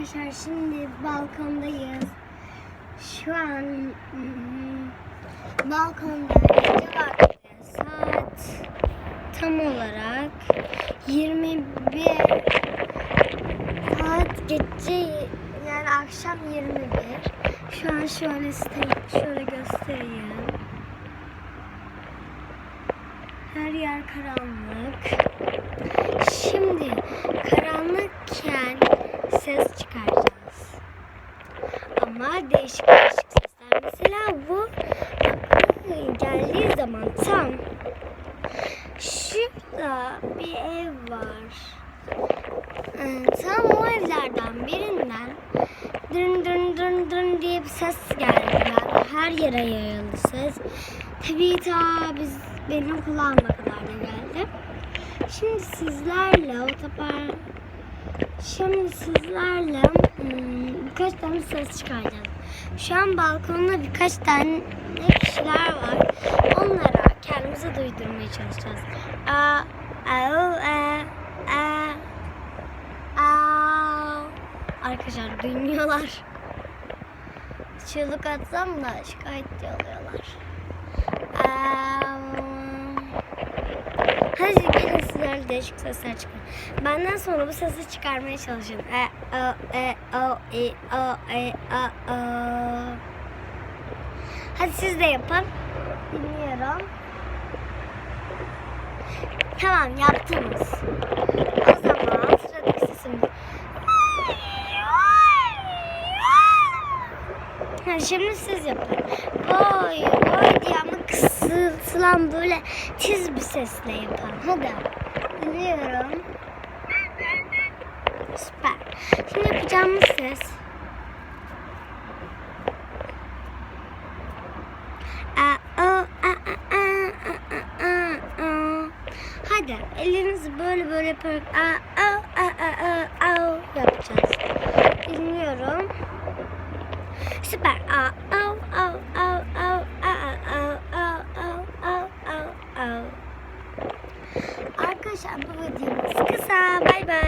arkadaşlar şimdi balkondayız. Şu an hmm, balkonda vakti saat tam olarak 21 saat gece yani akşam 21. Şu an şöyle şöyle göstereyim. Her yer karanlık. Şimdi Ama değişik değişik sesler. Mesela bu geldiği zaman tam şurada bir ev var. Ee, Tam o evlerden birinden dın dın dın dın diye bir ses geldi. Yani her yere yayıldı ses. Tabii ta biz benim kulağıma kadar da geldi. Şimdi sizlerle otobar Şimdi sizlerle birkaç tane ses çıkaracağım. Şu an balkonda birkaç tane kişiler var. Onlara kendimize duydurmaya çalışacağız. Aa, au, a, a, au. Arkadaşlar duymuyorlar. Çığlık atsam da şikayetçi oluyorlar. Au. Hadi gelin sizlerle değişik sesler çıkar. Benden sonra bu sesi çıkarmaya çalışın. E, o, e, o, e, o, e, o, o. Hadi siz de yapın. Dinliyorum. Tamam yaptınız. O zaman sıradaki sesimiz. Şimdi siz yapın. Oy oy diye falan böyle tiz bir sesle yaparım. Hadi. Biliyorum. Süper. Şimdi yapacağımız ses. Hadi elinizi böyle böyle yaparak a, a, a, a, a, a, yapacağız. Bilmiyorum. Süper. A, a, a. Arkadaşlar bu videomuz kısa. Bay bay.